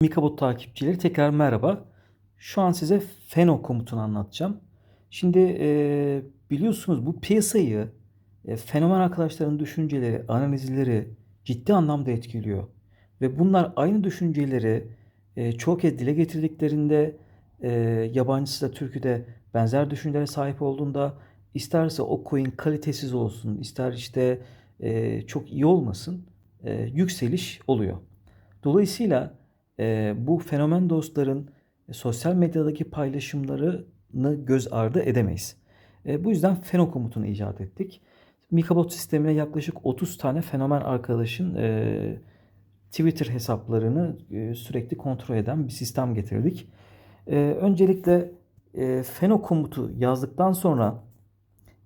Mikabot takipçileri tekrar merhaba. Şu an size Feno komutunu anlatacağım. Şimdi e, biliyorsunuz bu piyasayı e, fenomen arkadaşların düşünceleri, analizleri ciddi anlamda etkiliyor. Ve bunlar aynı düşünceleri e, çok kez dile getirdiklerinde e, yabancısı da Türk'ü de benzer düşüncelere sahip olduğunda isterse o coin kalitesiz olsun, ister işte e, çok iyi olmasın e, yükseliş oluyor. Dolayısıyla e, bu fenomen dostların e, sosyal medyadaki paylaşımlarını göz ardı edemeyiz. E, bu yüzden Feno komutunu icat ettik. Mikabot sistemine yaklaşık 30 tane fenomen arkadaşın e, Twitter hesaplarını e, sürekli kontrol eden bir sistem getirdik. E, öncelikle e, Feno komutu yazdıktan sonra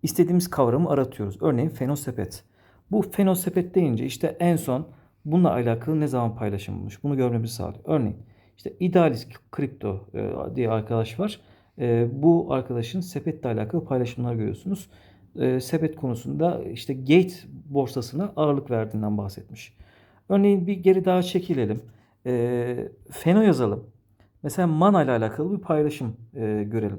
istediğimiz kavramı aratıyoruz. Örneğin fenosepet. Bu fenosepet deyince işte en son bununla alakalı ne zaman paylaşılmış bunu görmemizi sağlıyor. Örneğin işte idealist kripto e, diye arkadaş var. E, bu arkadaşın sepetle alakalı paylaşımlar görüyorsunuz. E, sepet konusunda işte Gate borsasına ağırlık verdiğinden bahsetmiş. Örneğin bir geri daha çekilelim. Feno yazalım. Mesela mana ile alakalı bir paylaşım görelim.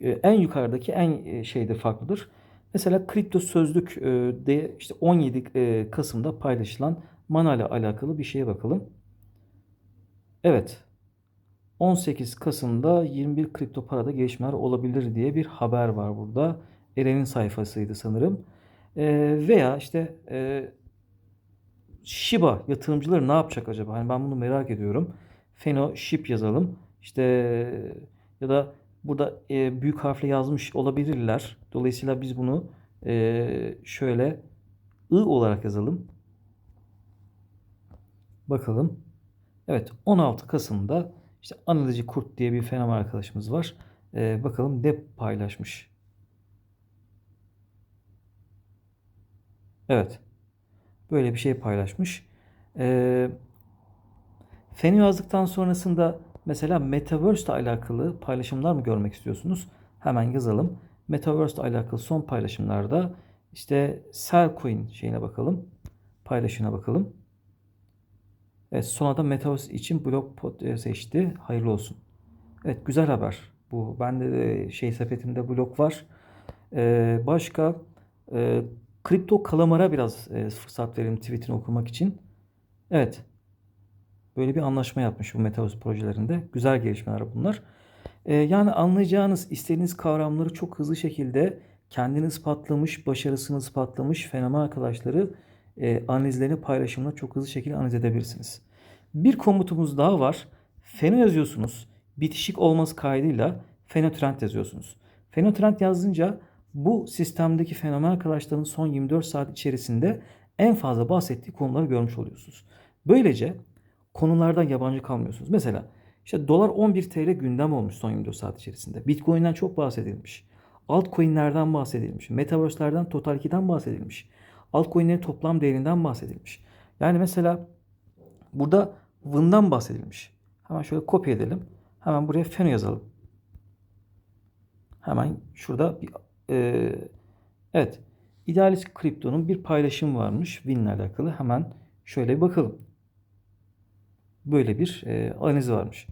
En yukarıdaki en şeyde farklıdır. Mesela kripto sözlük de işte 17 Kasım'da paylaşılan mana ile alakalı bir şeye bakalım. Evet. 18 Kasım'da 21 kripto parada gelişmeler olabilir diye bir haber var burada. Eren'in sayfasıydı sanırım. veya işte Shiba yatırımcıları ne yapacak acaba? Hani ben bunu merak ediyorum. Feno Ship yazalım. İşte ya da burada e, büyük harfle yazmış olabilirler. Dolayısıyla biz bunu e, şöyle I olarak yazalım. Bakalım. Evet 16 Kasım'da işte analizi kurt diye bir fenomen arkadaşımız var. E, bakalım ne paylaşmış. Evet. Böyle bir şey paylaşmış. E, Feni yazdıktan sonrasında mesela Metaverse ile alakalı paylaşımlar mı görmek istiyorsunuz? Hemen yazalım. Metaverse ile alakalı son paylaşımlarda işte Cellcoin şeyine bakalım. Paylaşına bakalım. Evet sonra da Metaverse için blog pod seçti. Hayırlı olsun. Evet güzel haber. Bu bende de şey sepetimde blog var. Ee, başka e, kripto kalamara biraz e, fırsat verelim tweetini okumak için. Evet. Böyle bir anlaşma yapmış bu Metaverse projelerinde. Güzel gelişmeler bunlar. Ee, yani anlayacağınız, istediğiniz kavramları çok hızlı şekilde kendini ispatlamış, başarısını ispatlamış fenomen arkadaşları e, analizlerini paylaşımla çok hızlı şekilde analiz edebilirsiniz. Bir komutumuz daha var. Feno yazıyorsunuz. Bitişik olması kaydıyla fenotrend yazıyorsunuz. Fenotrend yazınca bu sistemdeki fenomen arkadaşların son 24 saat içerisinde en fazla bahsettiği konuları görmüş oluyorsunuz. Böylece konulardan yabancı kalmıyorsunuz. Mesela işte dolar 11 TL gündem olmuş son 24 saat içerisinde. Bitcoin'den çok bahsedilmiş. Altcoin'lerden bahsedilmiş. Metaverse'lerden, Total 2'den bahsedilmiş. Altcoin'lerin toplam değerinden bahsedilmiş. Yani mesela burada Vın'dan bahsedilmiş. Hemen şöyle kopya edelim. Hemen buraya Feno yazalım. Hemen şurada bir e, evet idealist kriptonun bir paylaşım varmış Win ile alakalı. Hemen şöyle bir bakalım. Böyle bir e, analiz varmış.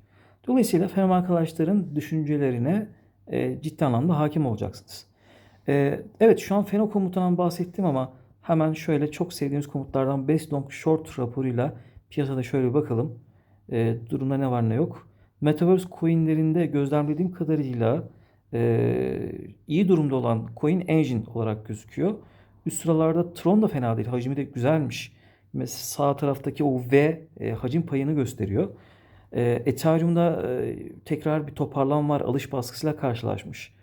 Dolayısıyla fenomen arkadaşların düşüncelerine e, ciddi anlamda hakim olacaksınız. E, evet şu an feno komutundan bahsettim ama hemen şöyle çok sevdiğimiz komutlardan Best Long Short raporuyla piyasada şöyle bir bakalım. E, durumda ne var ne yok. Metaverse coinlerinde gözlemlediğim kadarıyla e, iyi durumda olan coin engine olarak gözüküyor. Üst sıralarda Tron da fena değil. Hacmi de güzelmiş. Mesela sağ taraftaki o V e, hacim payını gösteriyor. E, Ethereum'da e, tekrar bir toparlanma var. Alış baskısıyla karşılaşmış.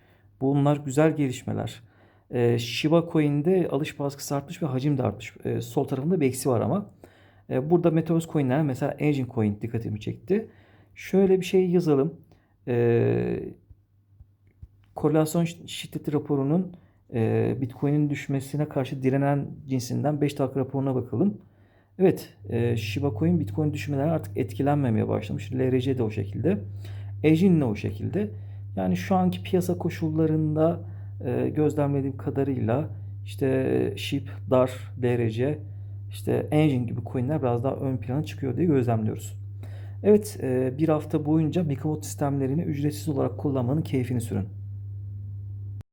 Bunlar güzel gelişmeler. E, Shiba Coin'de alış baskısı artmış ve hacim de artmış. E, sol tarafında bir eksi var ama. E, burada Metaverse Coin'ler mesela Engine Coin dikkatimi çekti. Şöyle bir şey yazalım. E, korelasyon şiddeti raporunun e, Bitcoin'in düşmesine karşı direnen cinsinden 5 dakika raporuna bakalım. Evet, e, Shiba Coin Bitcoin düşmeleri artık etkilenmemeye başlamış. LRC de o şekilde. Ejin de o şekilde. Yani şu anki piyasa koşullarında e, gözlemlediğim kadarıyla işte SHIB, DAR, LRC, işte Engine gibi coinler biraz daha ön plana çıkıyor diye gözlemliyoruz. Evet, e, bir hafta boyunca Microsoft sistemlerini ücretsiz olarak kullanmanın keyfini sürün.